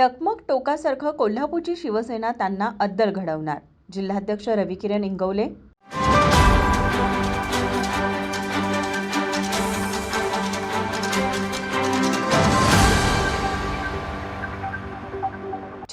टकमक टोकासारखं कोल्हापूरची शिवसेना त्यांना अद्दल घडवणार. जिल्हाध्यक्ष रविकिरण इंगवले.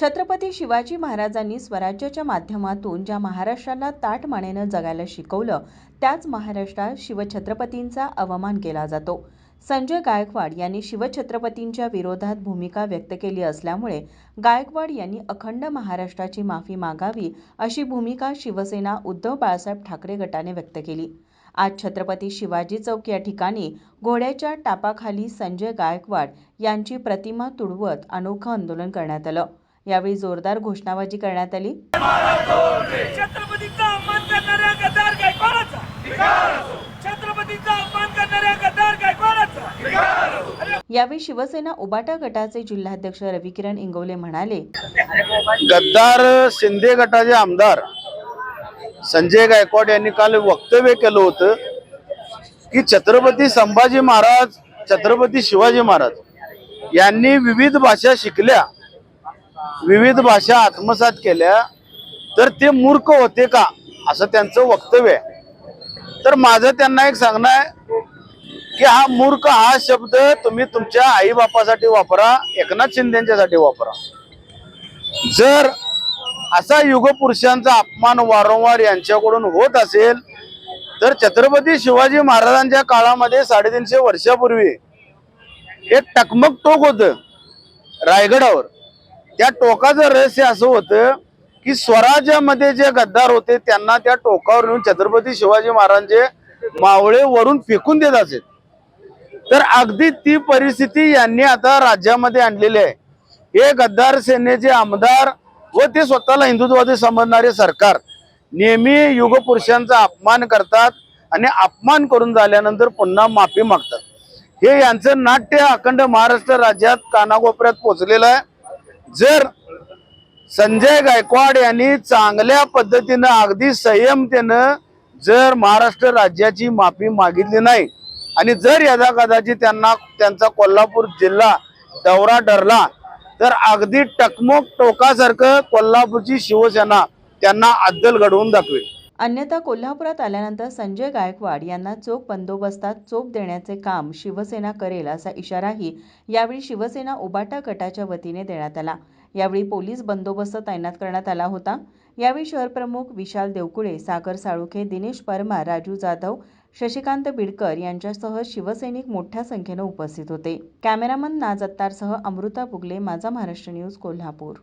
छत्रपती शिवाजी महाराजांनी स्वराज्याच्या माध्यमातून ज्या महाराष्ट्राला ताट मानेनं जगायला शिकवलं त्याच महाराष्ट्रात शिवछत्रपतींचा अवमान केला जातो. संजय गायकवाड यांनी शिवछत्रपतींच्या विरोधात भूमिका व्यक्त केली असल्यामुळे गायकवाड यांनी अखंड महाराष्ट्राची माफी मागावी अशी भूमिका शिवसेना उद्धव बाळासाहेब ठाकरे गटाने व्यक्त केली. आज छत्रपती शिवाजी चौक या ठिकाणी घोड्याच्या टापाखाली संजय गायकवाड यांची प्रतिमा तुडवत अनोखं आंदोलन करण्यात आलं. यावेळी जोरदार घोषणाबाजी करण्यात आली. छत्रपतीचा अपमान करणाऱ्या गद्दार गायकवाडाचा यावेळी शिवसेना उबाटा गटाचे जिल्हाध्यक्ष रविकिरण इंगवले म्हणाले गद्दार शिंदे गटाचे आमदार संजय गायकवाड यांनी काल वक्तव्य केलं होतं की छत्रपती संभाजी महाराज छत्रपती शिवाजी महाराज यांनी विविध भाषा शिकल्या विविध भाषा आत्मसात केल्या तर ते मूर्ख होते का असं त्यांचं वक्तव्य आहे. तर माझं त्यांना एक सांगणं आहे की हा मूर्ख हा शब्द तुम्ही तुमच्या आई बापासाठी वापरा एकनाथ शिंदेच्यासाठी वापरा. जर असा युगपुरुषांचा अपमान वारंवार यांच्याकडून होत असेल तर छत्रपती शिवाजी महाराजांच्या काळामध्ये साडेतीनशे वर्षापूर्वी एक टकमक टोक होतं रायगडावर. त्या टोकाचं रहस्य असं होतं की स्वराज्यामध्ये जे गद्दार होते त्यांना त्या टोकावर येऊन छत्रपती शिवाजी महाराजांचे मावळे वरून फेकून देत असेल. तर अगदी ती परिस्थिती यांनी आता राज्यामध्ये आणलेली आहे. हे गद्दार सेनेचे आमदार व ते स्वतःला हिंदुत्ववादी समजणारे सरकार नेहमी युगपुरुषांचा अपमान करतात आणि अपमान करून झाल्यानंतर पुन्हा माफी मागतात. हे यांचं नाट्य अखंड महाराष्ट्र राज्यात कानाकोपऱ्यात पोचलेलं आहे. जर संजय गायकवाड यांनी चांगल्या पद्धतीनं अगदी संयमतेनं जर महाराष्ट्र राज्याची माफी मागितली नाही आणि जर यदा कदाचित त्यांना त्यांचा कोल्हापूर जिल्हा दौरा ठरला तर अगदी टकमोक टोकासारखं कोल्हापूरची शिवसेना त्यांना अद्दल घडवून दाखवेल. अन्यथा कोल्हापुरात आल्यानंतर संजय गायकवाड यांना चोख बंदोबस्तात चोप देण्याचे काम शिवसेना करेल असा इशाराही यावेळी शिवसेना उबाटा गटाच्या वतीने देण्यात आला. यावेळी पोलीस बंदोबस्त तैनात करण्यात आला होता. यावेळी शहरप्रमुख विशाल देवकुळे सागर साळुखे दिनेश परमार राजू जाधव शशिकांत बिडकर यांच्यासह शिवसैनिक मोठ्या संख्येनं उपस्थित होते. कॅमेरामन नाजत्तारसह अमृता बुगले माझा महाराष्ट्र न्यूज कोल्हापूर.